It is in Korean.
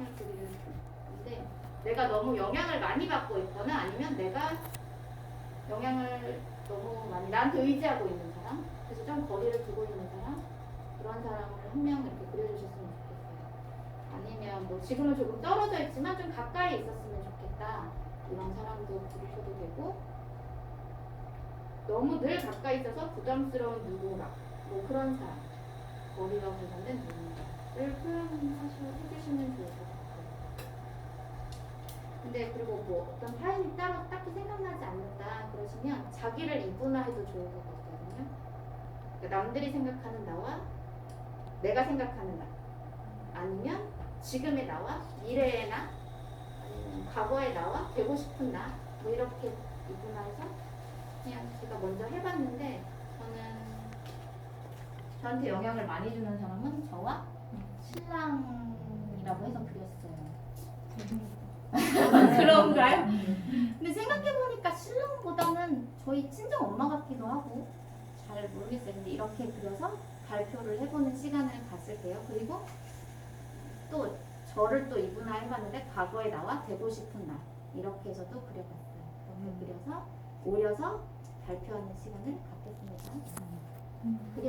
상황을 그리는데 내가 너무 영향을 많이 받고 있거나 아니면 내가 영향을 너무 많이 나한테 의지하고 있는 사람 그래서 좀 거리를 두고 있는 사람 그런 사람을 한 명 이렇게 그려주셨으면 좋겠어요. 아니면 뭐 지금은 조금 떨어져 있지만 좀 가까이 있었으면 좋겠다. 이런 사람도 그리셔도 되고 너무 늘 가까이 있어서 부담스러운 누구라 뭐 그런 사람 거리가 관련된 누군가를 표현하시면 해주시면 좋을 것 같아요. 근데 그리고 뭐 어떤 타인이 따로 딱히 생각나지 않는다 그러시면 자기를 이분화해도 좋을 것 같거든요. 그러니까 남들이 생각하는 나와 내가 생각하는 나 아니면 지금의 나와 미래의 나 아니면 과거의 나와 되고 싶은 나 뭐 이렇게 이분화해서 그냥 제가 먼저 해봤는데 저는 저한테 영향을 많이 주는 사람은 저와 신랑이라고 해서 그렸어요. 그런가요? 근데 생각해보니까 신랑보다는 저희 친정 엄마 같기도 하고 잘 모르겠어요. 근데 이렇게 그려서 발표를 해보는 시간을 가질게요. 그리고 또 저를 또 이분화 해봤는데 과거에 나와 되고 싶은 날 이렇게 해서도 그려봤어요. 이렇게 그려서 오려서 발표하는 시간을 갖겠습니다.